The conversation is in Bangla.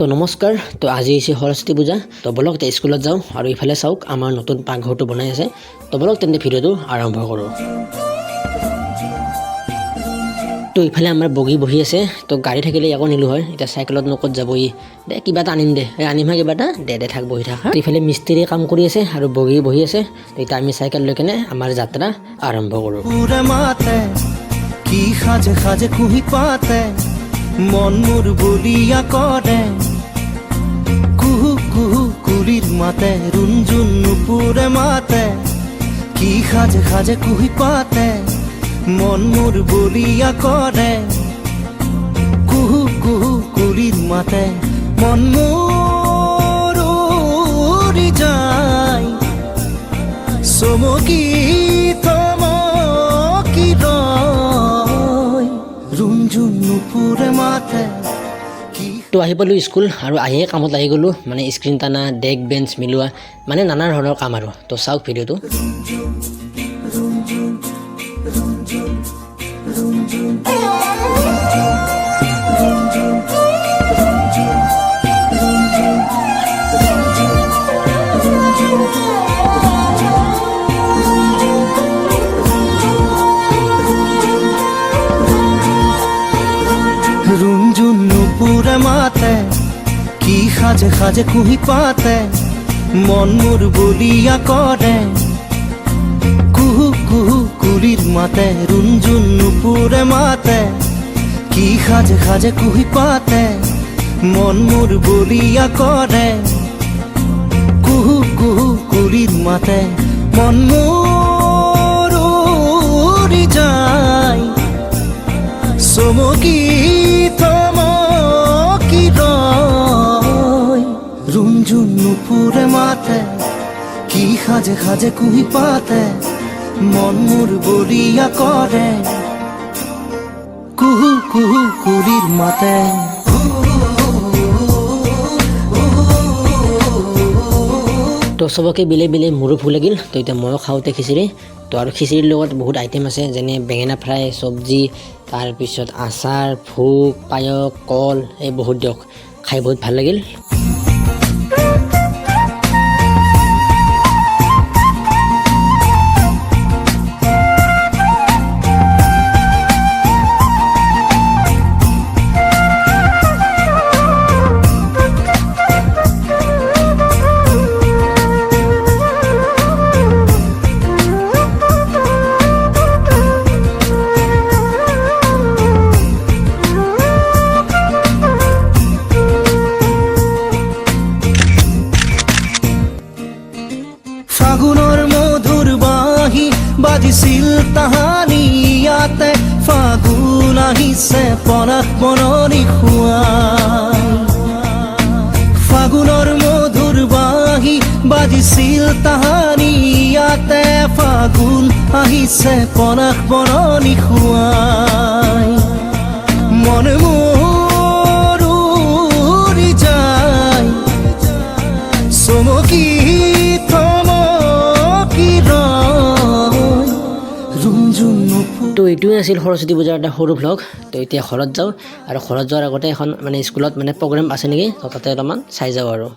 তো নমস্কাৰ, তো আজি হৈছে সৰস্বতী পূজা, তো বলক এতিয়া স্কুলত যাওঁ আৰু ইফালে চাওক আমাৰ নতুন পাকঘৰটো বনাই আছে, তো বলক তেন্তে ভিডিঅ'টো আৰম্ভ কৰোঁ। তো ইফালে আমাৰ বগী বহি আছে, তো গাড়ী থাকিলে একো নিলো হয়, এতিয়া চাইকেলত নো ক'ত যাবহি দে, কিবা এটা আনিম দে এই আনিমহে কিবা এটা, দে দে, থাক, বহি থাকা ইফালে মিস্ত্ৰীয়ে কাম কৰি আছে আৰু বগী বহি আছে এতিয়া আমি চাইকেল লৈ কেনে আমাৰ যাত্ৰা আৰম্ভ কৰোঁ। মন মোর বলিয়া করে মাতে, রুঞ্জুন নুপুরে মাতে, কি সাজে সাজে কুহি পাতে, মন মোর বলিয়া করে। কুহু কুহু কুলির মাতে, মন মোর উড়ি যায়। থমকি ৰয় ৰুমঝুম নুপুৰে মাতে তো আহি পালোঁ স্কুল আৰু আহিয়ে কামত আহি গ'লোঁ মানে স্ক্ৰীণ টানা ডেক বেঞ্চ মিলোৱা মানে নানা ধৰণৰ কাম আৰু। তো চাওক ভিডিঅ'টো। ৰুমঝুম নুপুৰে মাতে, কি সাজে সাজে কুহি পাতে, মন মোৰ বলিয়া কৰে কুহু কুহু কুলিৰ মাতে ৰুমঝুম নুপুৰে মাতে, কি সাজে সাজে কুহি পাতে, মন মোৰ বলিয়া কৰে কুহু কুহু কুলিৰ মাতে, মন মোৰ সাজে সাজে কুহি পাতে, মন মোৰ বলিয়া কৰে কুহু কুহু কুলিৰ মাতে। তো চবকে বিলে বিলে মোৰো ভোক লাগিল। তো এতিয়া ময়ো খাওঁতে খিচিৰি। তো আৰু খিচিৰিৰ লগত বহুত আইটেম আছে, যেনে বেঙেনা ফ্ৰাই, চব্জি তাৰপিছত আচাৰ ভোগ পায়স, কল, এই বহুত দিয়ক। খাই বহুত ভালো লাগিল। বাজিছিল তাহানি ইয়াতে ফাগুন আহিছে পনাস বননি খুৱাই ফাগুনৰ মধুৰ বাঁহী বাজিছিল তাহানি ইয়াতে ফাগুন আহিছে পনাস বননি খুৱাই মন তো এইটোৱে আছিল সৰস্বতী পূজাৰ এটা সৰু ভ্লগ তো এতিয়া ঘৰত যাওঁ আৰু ঘৰত যোৱাৰ আগতে এখন মানে স্কুলত মানে প্ৰগ্ৰেম আছে নেকি তো তাতে অলপমান চাই যাওঁ আৰু।